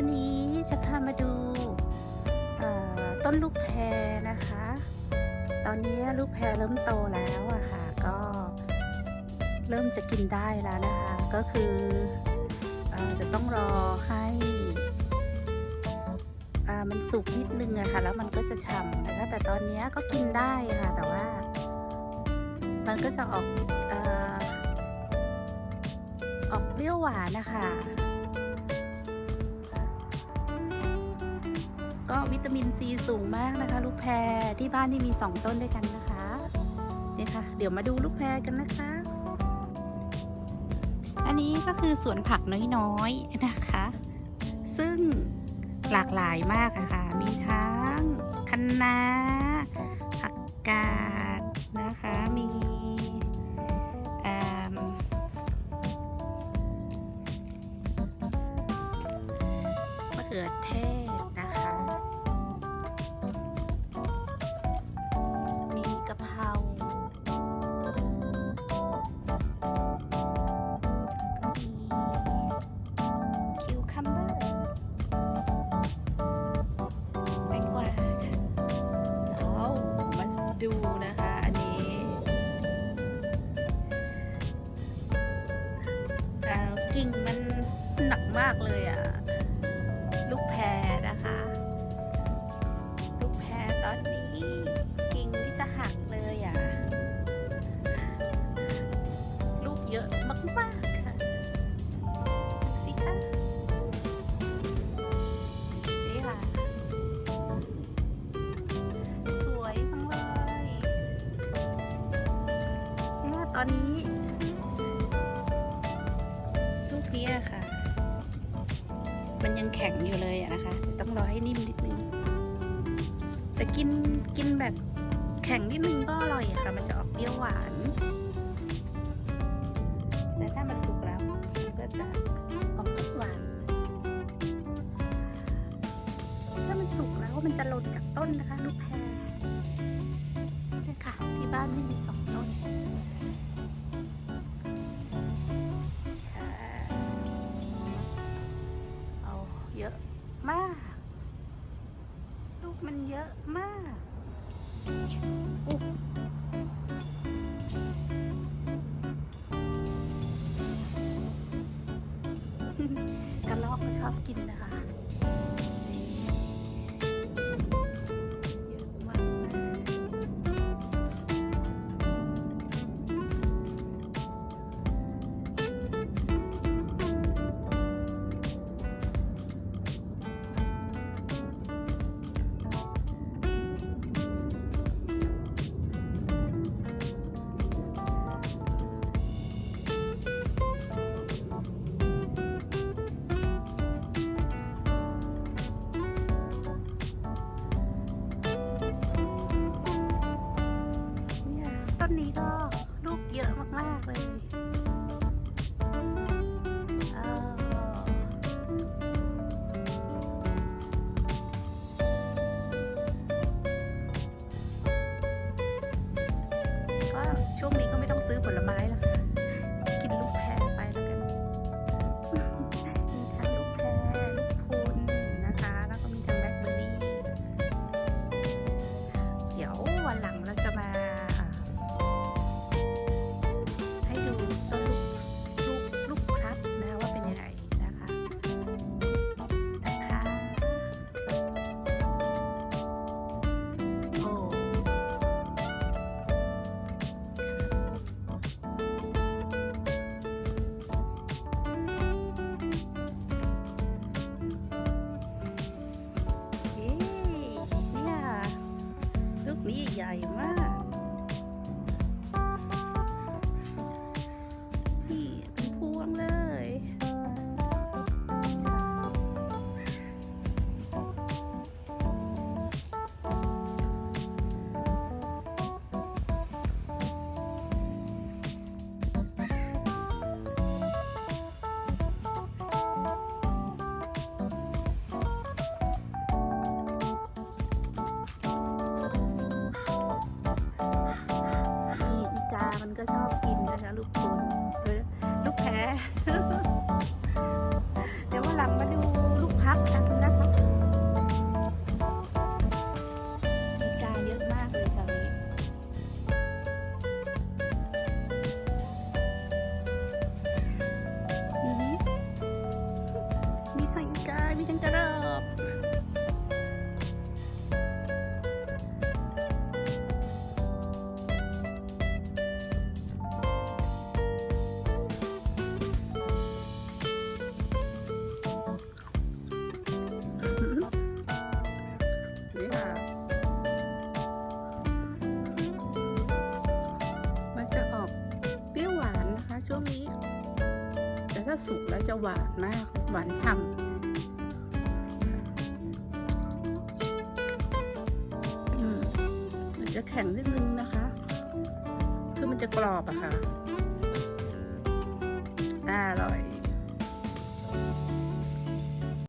วันนี้จะพามาดูต้นลูกแพรนะคะ ตอนนี้ลูกแพรเริ่มโตแล้วอะค่ะ ก็เริ่มจะกินได้แล้วนะคะ ก็คืออจะต้องรอให้มันสุกนิดนึงอะค่ะ แล้วมันก็จะฉ่ำนะคะ แต่ตอนนี้ก็กินได้ค่ะ แต่ว่า มันก็จะออกอออกเปรี้ยวหวานนะคะ ก็วิตามินซีสูงมากนะคะ ลูกแพรที่บ้านที่มีสองต้นด้วยกันนะคะเนี่ยค่ะ เดี๋ยวมาดูลูกแพรกันนะคะ อันนี้ก็คือสวนผักน้อยๆนะคะ ซึ่งหลากหลายมากะค่ะ มีทั้งคะน้าผักกาดนะคะ มีมะเขือเทศ ดูนะคะ อันนี้กิ่งมันหนักมากเลยอะ อนนี้ลูกนี้ค่ะ มันยังแข็งอยู่เลยอะนะคะ ต้องรอให้นิ่มนิดนึงแต่กินกินแบบแข็งนิดนึงก็อร่อยอะค่ะ มันจะออกเปรี้ยวหวานแต่ถ้ามันสุกแล้วก็จะออกรสหวานถ้ามันสุกแล้วมันจะหล่นจากต้นนะคะ ลูกแพรนี่ค่ะที่บ้านไม่มี เยอะมากกระรอกก็ชอบกินนะคะ มากเลยก็ช่วงนี้ก็ไม่ต้องซื้อผลไม้ อีกามันก็ชอบกินนะคะลูกคุณลูกแพ้เดี๋ยววันหลังมาดู มันจะออกเปรี้ยวหวานนะคะ ช่วงนี้ แต่ถ้าสุกแล้วจะหวานมาก หวานฉ่ำมันจะแข็งนิดนึงนะคะ คือมันจะกรอบอะคะ่ะ อร่อย